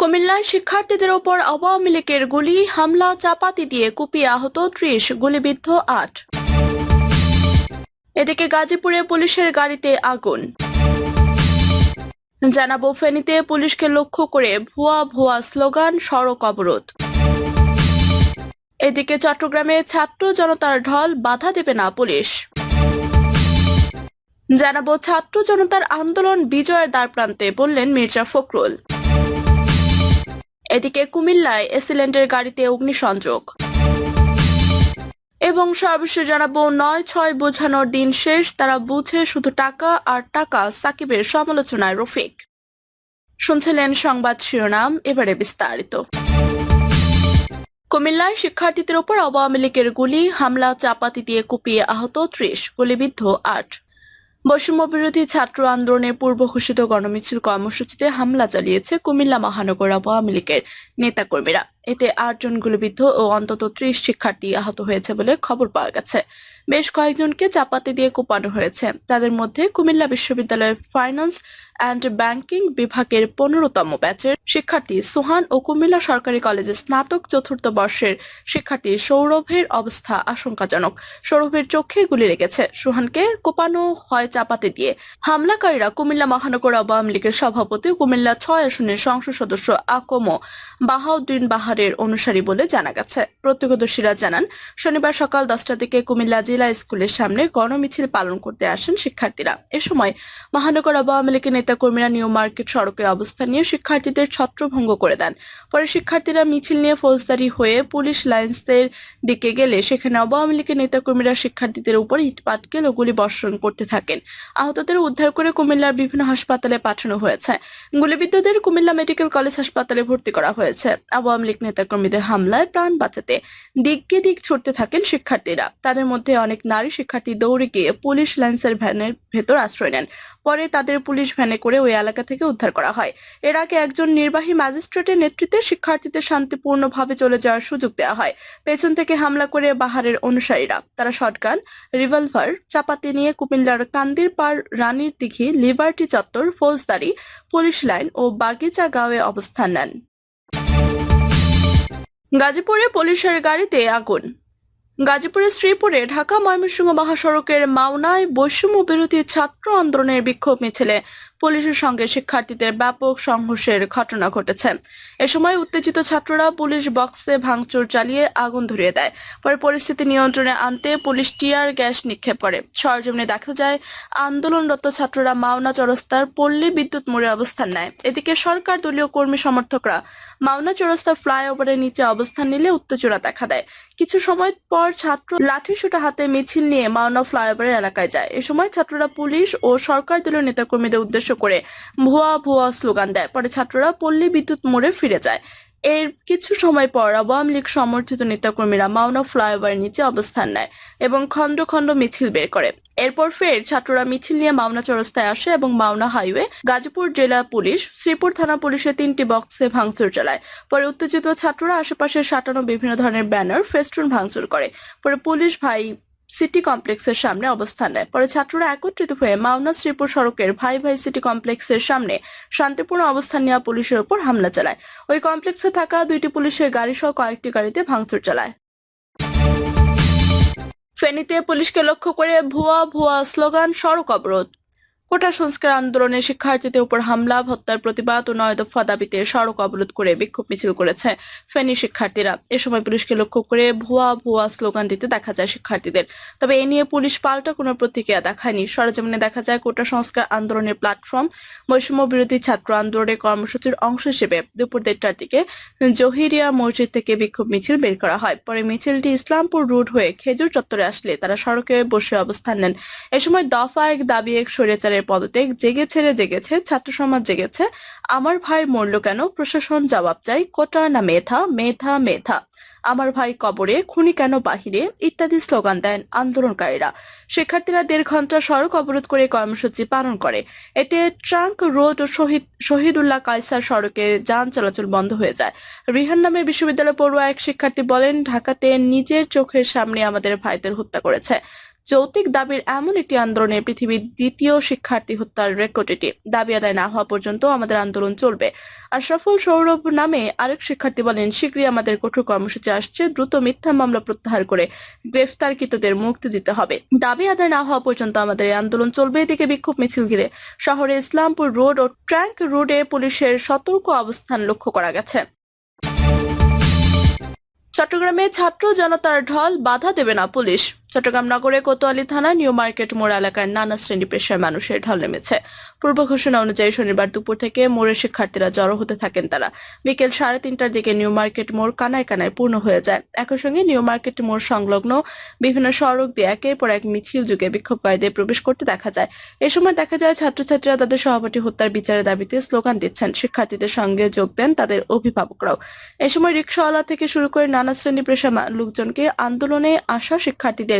কুমিল্লায় শিক্ষার্থীদের ওপর আওয়ামী লীগের গুলি, হামলা, চাপাতি দিয়ে কুপিয়ে আহত ত্রিশ গুলিবিদ্ধ আট। এদিকে গাজীপুরে পুলিশের গাড়িতে আগুন। জানাব ফেনীতে পুলিশকে লক্ষ্য করে ভুয়া ভুয়া স্লোগান, সড়ক অবরোধ। এদিকে চট্টগ্রামে ছাত্র জনতার ঢল, বাধা দেবে না পুলিশ। জানাব ছাত্র জনতার আন্দোলন বিজয়ের দ্বারপ্রান্তে বললেন মির্জা ফখরুল। এদিকে কুমিল্লায় এসিলেন্টের গাড়িতে অগ্নিসংযোগ। এবং সর্বশেষ জানাব নয় ছয় বোঝানোর দিন শেষ, তারা বুঝে শুধু টাকা আর টাকা সাকিবের সমালোচনায় রফিক। শুনছিলেন সংবাদ শিরোনাম, এবারে বিস্তারিত। কুমিল্লায় শিক্ষার্থীদের ওপর আওয়ামী লীগের গুলি, হামলা, চাপাতি দিয়ে কুপিয়ে আহত ত্রিশ, গুলিবিদ্ধ আট। বৈষম্য বিরোধী ছাত্র আন্দোলনের পূর্ব ঘোষিত গণমিছিল কর্মসূচিতে হামলা চালিয়েছে কুমিল্লা মহানগর আওয়ামী লীগের নেতাকর্মীরা। এতে আটজন গুলিবিদ্ধ ও অন্তত ত্রিশ শিক্ষার্থী আহত হয়েছে বলে খবর পাওয়া গেছে। বেশ কয়েকজনকে চাপাতি দিয়ে কোপানো হয়েছে। তাদের মধ্যে কুমিল্লা বিশ্ববিদ্যালয়ের ফাইন্যান্স অ্যান্ড ব্যাংকিং বিভাগের পনেরোতম ব্যাচের শিক্ষার্থী সুহান ও কুমিল্লা সরকারি কলেজের স্নাতক চতুর্থ বর্ষের শিক্ষার্থী সৌরভের অবস্থা আশঙ্কাজনক। সৌরভের চোখে গুলি লেগেছে। সুহানকে কোপানো হয় চাপাতি দিয়ে। হামলাকারীরা কুমিল্লা মহানগর আওয়ামী লীগের সভাপতি কুমিল্লা ছয় আসনের সংসদ সদস্য আকম বাহাউদ্দিন বাহারের অনুসারী বলে জানা গেছে। প্রত্যক্ষদর্শীরা জানান, শনিবার সকাল দশটা থেকে কুমিল্লা জেলা স্কুলের সামনে গণমিছিল পালন করতে আসেন শিক্ষার্থীরা। এ সময় মহানগর আওয়ামী লীগের নেতাকর্মীরা নিউ মার্কেট সড়কে অবস্থান নিয়ে শিক্ষার্থীদের ছত্রভঙ্গ করে দেন। পরে শিক্ষার্থীরা মিছিল নিয়ে ফৌজদারি হয়ে পুলিশ লাইন্সদের দিকে গেলে সেখানে আওয়ামী লীগের নেতাকর্মীরা শিক্ষার্থীদের উপর ইটপাটকেল ও গুলি বর্ষণ করতে থাকেন। আহতদের উদ্ধার করে কুমিল্লার বিভিন্ন হাসপাতালে পাঠানো হয়েছে। গুলিবিদ্ধদের কুমিল্লা মেডিকেল কলেজ হাসপাতালে ভর্তি করা হয়েছে। আওয়ামী লীগ নেতাকর্মীদের হামলায় প্রাণ বাঁচাতে দিককে দিক ছুটতে থাকেন শিক্ষার্থীরা। তাদের মধ্যে অনেক নারী শিক্ষার্থী দৌড়ে গিয়ে পুলিশ লাইন্সের ভ্যানের ভেতর আশ্রয় নেন। পরে তাদের পুলিশ ভ্যানে করে ওই এলাকা থেকে উদ্ধার করা হয়। এর আগে একজন নির্বাহী ম্যাজিস্ট্রেটের নেতৃত্বে শিক্ষার্থীদের শান্তিপূর্ণভাবে চলে যাওয়ার সুযোগ দেওয়া হয়। পেছন থেকে হামলা করে বাহারের অনুসারীরা। তারা শটগান, রিভলভার, চাপাতি নিয়ে কুমিল্লার কান্দির পার রানীর দিঘি, লিবার্টি চত্বর, ফৌজদারি, পুলিশ লাইন ও বাগিচা গাঁওয়ে অবস্থান নেন। গাজীপুরে পুলিশের গাড়িতে আগুন। গাজীপুরের শ্রীপুরে ঢাকা ময়মনসিংহ মহাসড়কের মাওনায় বৈষম্য বিরোধী ছাত্র আন্দোলনের বিক্ষোভ মিছিলে পুলিশের সঙ্গে শিক্ষার্থীদের ব্যাপক সংঘর্ষের ঘটনা ঘটেছে। এ সময় উত্তেজিত ছাত্ররা পুলিশ বক্সে ভাঙচুর চালিয়ে আগুন ধরিয়ে দেয়। পরে পরিস্থিতি নিয়ন্ত্রণে আনতে পুলিশ টিয়ার গ্যাস নিক্ষেপ করে। সরজমিনে দেখা যায়, আন্দোলনরত ছাত্ররা মাওনা চরস্তার পল্লী বিদ্যুৎ মোড়ে অবস্থান নেয়। এদিকে সরকার দলীয় কর্মী সমর্থকরা মাওনা চরস্তা ফ্লাইওভারের নিচে অবস্থান নিলে উত্তেজনা দেখা দেয়। কিছু সময় পর ছাত্র লাঠিসোঁটা হাতে মিছিল নিয়ে মাওনা ফ্লাইওভারের এলাকায় যায়। এ সময় ছাত্ররা পুলিশ ও সরকার দলীয় নেতাকর্মীদের উদ্দেশ্য করে ভুয়া ভুয়া স্লোগান দেয়। পরে ছাত্ররা পল্লী বিদ্যুৎ মোড়ে ফিরে যায়। এর কিছু সময় পর আওয়ামী লীগ সমর্থিত নেতাকর্মীরা মাওনা ফ্লাইওভারের নিচে অবস্থান নেয় এবং খণ্ড খণ্ড মিছিল বের করে। এরপর ফের ছাত্ররা মিছিল নিয়ে মাওনা চৌরাস্তায় আসে এবং মাওনা হাইওয়ে, গাজীপুর জেলা পুলিশ, শ্রীপুর থানা পুলিশের তিনটি বক্সে ভাঙচুর চালায়। পরে উত্তেজিত ছাত্ররা আশেপাশে সাঁটানো বিভিন্ন ধরনের ব্যানার, ফেস্টুন ভাঙচুর করে। পরে পুলিশ ভাই সিটি কমপ্লেক্সের সামনে অবস্থান নেয়। পরে ছাত্ররা একত্রিত হয়ে মাওনা শ্রীপুর সড়কের ভাই ভাই সিটি কমপ্লেক্সের সামনে শান্তিপূর্ণ অবস্থান নেওয়া পুলিশের উপর হামলা চালায়। ওই কমপ্লেক্সে থাকা দুইটি পুলিশের গাড়ি সহ কয়েকটি গাড়িতে ভাঙচুর চালায়। ফেনীতে পুলিশকে লক্ষ্য করে ভুয়া ভুয়া স্লোগান, সড়ক অবরোধ। কোটা সংস্কার আন্দোলনে শিক্ষার্থীদের উপর হামলা, হত্যার প্রতিবাদ ও নয় দফা দাবিতে সড়ক অবরোধ করে বিক্ষোভ মিছিল করেছে ফেনী শিক্ষার্থীরা। এ সময় পুলিশকে লক্ষ্য করে ভুয়া ভুয়া স্লোগান দিতে দেখা যায় শিক্ষার্থীদের। তবে এ নিয়ে পুলিশ পাল্টা কোনো প্রতিক্রিয়া দেখায়নি। সরজমিনে দেখা যায় কোটা সংস্কার আন্দোলনের প্ল্যাটফর্ম, বৈষম্য বিরোধী ছাত্র আন্দোলনের কর্মসূচির অংশ হিসেবে দুপুর দেড়টার দিকে জহিরিয়া মসজিদ থেকে বিক্ষোভ মিছিল বের করা হয়। পরে মিছিলটি ইসলামপুর রুট হয়ে খেজুর চত্বরে আসলে তারা সড়কে বসে অবস্থান নেন। এ সময় দফা এক দাবি এক স্বৈরাচারের পদত্যাগ জেগেছে রে জেগেছে, ছাত্র সমাজ জেগেছে। আমার ভাই মরল কেন? প্রশাসন জবাব চাই, কোটা না মেধা? মেধা মেধা। আমার ভাই কবরে, খুনি কেন বাহিরে? ইত্যাদি স্লোগান দেন আন্দোলনকারীরা। শিক্ষার্থীরা দেড় ঘণ্টা সড়ক অবরোধ করে কর্মসূচি পালন করে। এতে ট্রাঙ্ক, রোড ও শহীদ, শহীদুল্লাহ কায়সার সড়কে যান চলাচল বন্ধ হয়ে যায়। রিহান নামের বিশ্ববিদ্যালয় পড়ুয়া এক শিক্ষার্থী বলেন, ঢাকাতে নিজের চোখের সামনে আমাদের ভাইদের হত্যা করেছে। যৌক্তিক দাবির এমন একটি আন্দোলনে পৃথিবীর দ্বিতীয় শিক্ষার্থী হত্যার রেকর্ড এটি। দাবি আদায় না হওয়া পর্যন্ত আমাদের আন্দোলন চলবে। আর সফল সৌরভ নামে আরেক শিক্ষার্থী বলেন, শীঘ্রই আমাদের কঠোর কর্মসূচি আসছে, দ্রুত মিথ্যা মামলা প্রত্যাহার করে গ্রেফতারকৃতদের মুক্তি দিতে হবে। দাবি আদায় না হওয়া পর্যন্ত আমাদের এই আন্দোলন চলবে। এদিকে বিক্ষোভ মিছিল ঘিরে শহরে ইসলামপুর রোড ও ট্র্যাঙ্ক রোডে পুলিশের সতর্ক অবস্থান লক্ষ্য করা গেছে। চট্টগ্রামে ছাত্র জনতার ঢল বাধা দেবে না পুলিশ। চট্টগ্রাম নগরে কোতোয়ালি থানা, নিউ মার্কেট মোড় এলাকার নানা শ্রেণি পেশার মানুষের ঢল নেমেছে। পূর্ব ঘোষণা অনুযায়ী শনিবার দুপুর থেকে মোড়ের শিক্ষার্থীরা জড়ো হতে থাকেন তারা। বিকেল সাড়ে তিনটার দিকে নিউ মার্কেট মোড় কানায় কানায় পূর্ণ হয়ে যায়। একই সঙ্গে নিউ মার্কেট মোড় সংলগ্ন বিভিন্ন সড়ক দিয়ে একের পর এক মিছিল যুগে বিক্ষোভকারীদের প্রবেশ করতে দেখা যায়। এ সময় দেখা যায় ছাত্রছাত্রীরা তাদের সভাপতি হত্যার বিচারের দাবিতে স্লোগান দিচ্ছেন। শিক্ষার্থীদের সঙ্গে যোগ দেন তাদের অভিভাবকরাও। এ সময় রিক্সাওয়ালা থেকে শুরু করে নানা শ্রেণি পেশা লোকজনকে আন্দোলনে আসা শিক্ষার্থীদের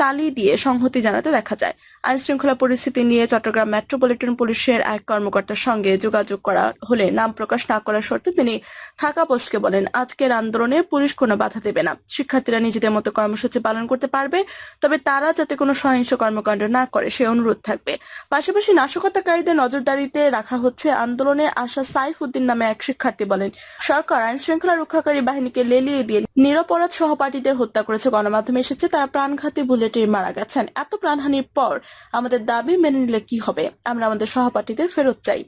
তালি দিয়ে সংহতি জানাতে দেখা যায়। আইন শৃঙ্খলা পরিস্থিতি নিয়ে চট্টগ্রাম মেট্রোপলিটন পুলিশের এক কর্মকর্তার সঙ্গে যোগাযোগ করা হলে নাম প্রকাশ না করার শর্তে তিনি ঢাকা পোস্টকে বলেন, আজকের আন্দোলনে পুলিশ কোনো বাধা দেবে না। শিক্ষার্থীরা নিজেদের মতো কর্মসূচি পালন করতে পারবে, তবে তারা যাতে কোনো সহিংস কর্মকাণ্ড না করে, সে অনুরোধ থাকবে। পাশাপাশি নাশকতাকারীদের নজরদারিতে রাখা হচ্ছে আন্দোলনে আসা সাইফ উদ্দিন নামে এক শিক্ষার্থী বলেন, সরকার আইন শৃঙ্খলা রক্ষাকারী বাহিনীকে লেলিয়ে দিয়ে নিরপরাধ সহপাঠীদের হত্যা করেছে। গণমাধ্যমে এসেছে, তারা প্রাণঘাতী বুলেটে মারা গেছেন। এত প্রাণহানির পর আমাদের দাবি মেনে নিলে কি হবে? আমরা আমাদের সহপাঠীদের ফেরত চাই।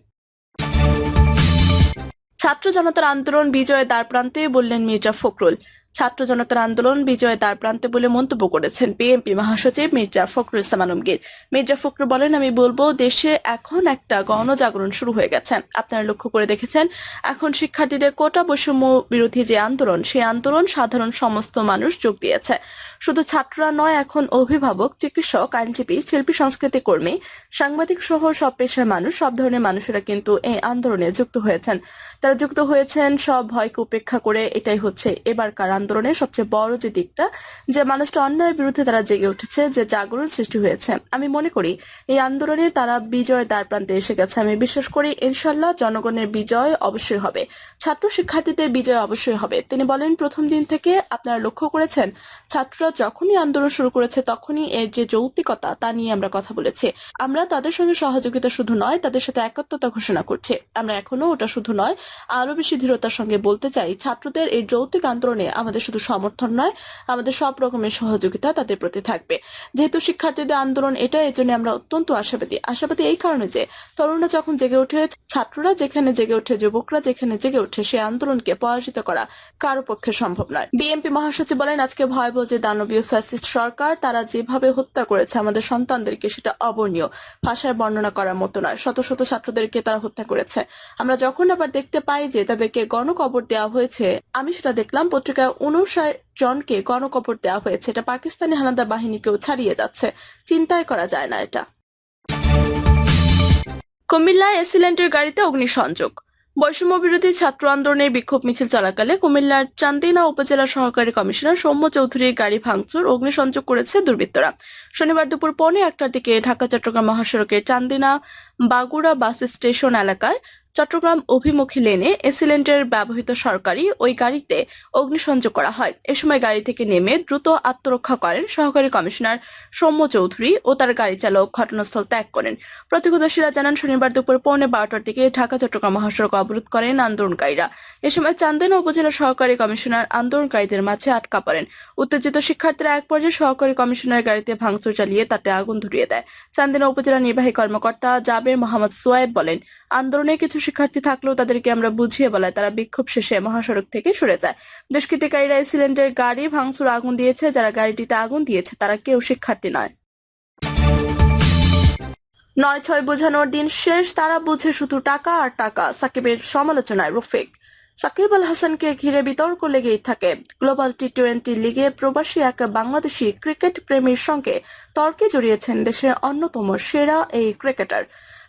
ছাত্র জনতার আন্দোলন বিজয়ের দ্বার প্রান্তে বললেন মির্জা ফখরুল। ছাত্র জনতার আন্দোলন বিজয়ের দ্বার প্রান্তে বলে মন্তব্য করেছেন বিএনপি মহাসচিব মির্জা ফখরুল ইসলাম আলমগীর। মির্জা ফখরুল বলেন, আমি বলব, দেশে এখন একটা গণজাগরণ শুরু হয়ে গেছে। আপনারা লক্ষ্য করে দেখেছেন, এখন শিক্ষার্থীদের কোটা বৈষম্য বিরোধী যে আন্দোলন, সেই আন্দোলন সাধারণ সমস্ত মানুষ যোগ দিয়েছে। শুধু ছাত্ররা নয়, এখন অভিভাবক, চিকিৎসক, আইনজীবী, শিল্পী, সংস্কৃতি কর্মী, সাংবাদিক সহ সব পেশার মানুষ, সব ধরনের মানুষেরা কিন্তু এই আন্দোলনে যুক্ত হয়েছেন। তারা যুক্ত হয়েছেন, সব ভয়কে উপেক্ষা করে এটাই হচ্ছে এবারকার আন্দোলনের সবচেয়ে বড় যে দিকটা, যে মানুষটা অন্যায়ের বিরুদ্ধে তারা জেগে উঠেছে, যে জাগরণ সৃষ্টি হয়েছে। আমি মনে করি, এই আন্দোলনে তারা বিজয় দ্বার প্রান্তে এসে গেছে। আমি বিশ্বাস করি ইনশাল্লাহ জনগণের বিজয় অবশ্যই হবে। ছাত্র শিক্ষার্থীদের বিজয় অবশ্যই হবে। তিনি বলেন, প্রথম দিন থেকে আপনারা লক্ষ্য করেছেন, ছাত্ররা যখনই আন্দোলন শুরু করেছে, তখনই এর যে যৌক্তিকতা, তা নিয়ে আমরা কথা বলেছি। আমরা তাদের সঙ্গে সহযোগিতা শুধু নয়, তাদের সাথে একাত্মতা ঘোষণা করছি। আমরা এখনও ওটা শুধু নয় আরও বেশি দৃঢ়তার সঙ্গে বলতে চাই, ছাত্রদের এই যৌক্তিক আন্দোলনে আমাদের শুধু সমর্থন নয়, আমাদের সব রকমের সহযোগিতা তাদের প্রতি থাকবে। যেহেতু শিক্ষার্থীদের আন্দোলন এটা এই জন্য আমরা অত্যন্ত আশাবাদী। আশাবাদী এই কারণে যে, তরুণরা যখন জেগে ওঠে, ছাত্ররা যেখানে জেগে ওঠে, যুবকরা যেখানে জেগে ওঠে সেই আন্দোলনকে পরাজিত করা কারও পক্ষে সম্ভব নয়। বিএনপি মহাসচিব বলেন, আজকে ভয়াবহ যে দানবীয় ফ্যাসিস্ট সরকার, তারা যেভাবে হত্যা করেছে, আমাদের সন্তানদেরকে সেটা অবর্ণীয় ভাষায় বর্ণনা করার মতো নয়। শত শত ছাত্রদেরকে তারা হত্যা করেছে। আমরা যখন আবার দেখতে পাই যে, তাদেরকে গণকবর দেওয়া হয়েছে, আমি সেটা দেখলাম পত্রিকায় উনষাট জনকে গণকবর দেওয়া হয়েছে। এটা পাকিস্তানি হানাদার বাহিনীকেও ছাড়িয়ে যাচ্ছে। চিন্তাই করা যায় না এটা। কুমিল্লায় এসিলেন্টের গাড়িতে অগ্নিসংযোগ। বৈষম্য বিরোধী ছাত্র আন্দোলনের বিক্ষোভ মিছিল চলাকালে কুমিল্লার চান্দিনা উপজেলা সহকারী কমিশনার সৌম্য চৌধুরীর গাড়ি ভাঙচুর, অগ্নিসংযোগ করেছে দুর্বৃত্তরা। শনিবার দুপুর পৌনে একটার দিকে ঢাকা চট্টগ্রাম মহাসড়কের চান্দিনা বাগুড়া বাস স্টেশন এলাকায় চট্টগ্রাম অভিমুখী লেনে এসিলেন্টের ব্যবহৃত সরকারি ওই গাড়িতে অগ্নিসংযোগ করা হয়। এ সময় গাড়ি থেকে নেমে দ্রুত আত্মরক্ষা করেন সহকারী কমিশনার সৌম্য চৌধুরী ও তার গাড়ি চালক ঘটনাস্থল ত্যাগ করেন। প্রত্যক্ষদর্শীরা জানান, শনিবার দুপুর পৌনে বারোটার দিকে ঢাকা, চট্টগ্রাম মহাসড়ক অবরোধ করেন আন্দোলনকারীরা। এ সময় চান্দিনা উপজেলা সহকারী কমিশনার আন্দোলনকারীদের মাঝে আটকা পড়েন। উত্তেজিত শিক্ষার্থীরা এক পর্যায়ে সহকারী কমিশনার গাড়িতে ভাঙচুর চালিয়ে তাতে আগুন ধরিয়ে দেয়। চান্দিনা উপজেলা নির্বাহী কর্মকর্তা জাবের মোহাম্মদ সোয়েব বলেন, আন্দোলনে কিছু শিক্ষার্থী থাকলেও তাদেরকে আমরা বুঝিয়ে বলায় তারা বিক্ষোভ শেষে মহাসড়ক থেকে সরে যায়। দুষ্কৃতিকারীরা এই সিলিন্ডার গাড়ি ভাঙচুর আগুন দিয়েছে, যারা গাড়িটিতে আগুন দিয়েছে, তারা কেউ শিক্ষার্থী নয়। নয় ছয় বোঝানোর দিন শেষ, তারা বুঝে শুধু টাকা আর টাকা, সাকিবের সমালোচনায় রফিক। সাকিব আল হাসানকে ঘিরে বিতর্ক লেগেই থাকে। গ্লোবাল টি টোয়েন্টি লিগে প্রবাসী এক বাংলাদেশি ক্রিকেট প্রেমীর সঙ্গে তর্কে জড়িয়েছেন দেশের অন্যতম সেরা এই ক্রিকেটার।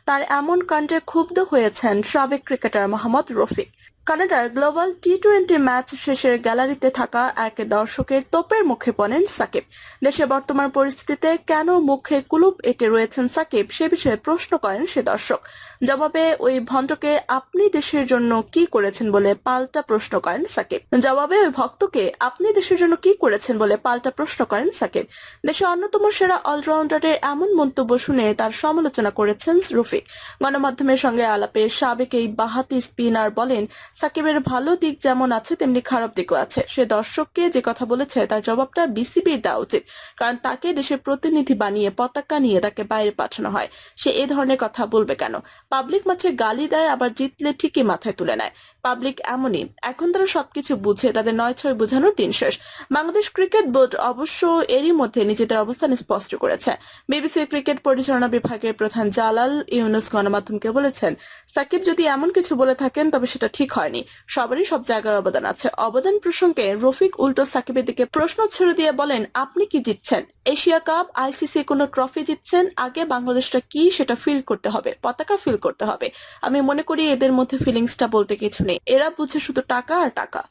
তার এমন কাণ্ডে ক্ষুব্ধ হয়েছেন সাবেক ক্রিকেটার মোহাম্মদ রফিক। কানাডার গ্লোবাল টি টোয়েন্টি ম্যাচ শেষের গ্যালারিতে থাকা এক দর্শকের তোপের মুখে পড়েন সাকিব। দেশে বর্তমান পরিস্থিতিতে কেন মুখে কুলুপ এঁটে রয়েছেন সাকিব সে বিষয়ে প্রশ্ন করেন সে দর্শক। জবাবে ওই ভণ্ডকে আপনি দেশের জন্য কি করেছেন বলে পাল্টা প্রশ্ন করেন সাকিব। জবাবে ওই ভক্তকে, আপনি দেশের জন্য কি করেছেন বলে পাল্টা প্রশ্ন করেন সাকিব। দেশে অন্যতম সেরা অলরাউন্ডারের এমন মন্তব্য শুনে তার সমালোচনা করেছেন রফিক। গণমাধ্যমের সঙ্গে আলাপে সাবেক এই বাহাতি স্পিনার বলেন সাকিবের ভালো দিক যেমন আছে, তেমনি খারাপ দিকও আছে। সে দর্শককে যে কথা বলেছে, তার জবাবটা বিসিবির দেওয়া উচিত। কারণ তাকে দেশের প্রতিনিধি বানিয়ে পতাকা নিয়ে তাকে বাইরে পাঠানো হয়। সে এ ধরনের কথা বলবে কেন? পাবলিক মাঠে গালি দেয়, আবার জিতলে ঠিকই মাথায় তুলে নেয়। পাবলিক এমনই। এখন তারা সবকিছু বুঝে তাদের নয় ছয় বোঝানোর দিন শেষ। বাংলাদেশ ক্রিকেট বোর্ড অবশ্য এরই মধ্যে নিজেদের অবস্থান স্পষ্ট করেছে। বিবিসি ক্রিকেট পরিচালনা বিভাগের প্রধান জালাল ইউনুস গণমাধ্যমকে বলেছেন, সাকিব যদি এমন কিছু বলে থাকেন, তবে সেটা ঠিক হয়নি। সবারই সব জায়গায় অবদান আছে। অবদান প্রসঙ্গে রফিক উল্টো সাকিবের দিকে প্রশ্ন ছেড়ে দিয়ে বলেন, আপনি কি জিতছেন? এশিয়া কাপ, আইসিসি কোনো ট্রফি জিতছেন? আগে বাংলাদেশটা কি সেটা ফিল করতে হবে, পতাকা ফিল করতে হবে। আমি মনে করি এদের মধ্যে ফিলিংসটা বলতে কিছু নেই। এরা বুঝে শুধু টাকা আর টাকা।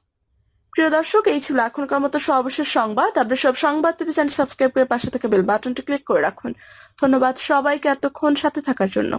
প্রিয় দর্শক, এই ছিল এখনকার মতো সর্বশেষ সংবাদ। আপনি সব সংবাদ পেতে চান সাবস্ক্রাইব করে পাশে থেকে বেল বাটনটি ক্লিক করে রাখুন। ধন্যবাদ সবাইকে এতক্ষণ সাথে থাকার জন্য।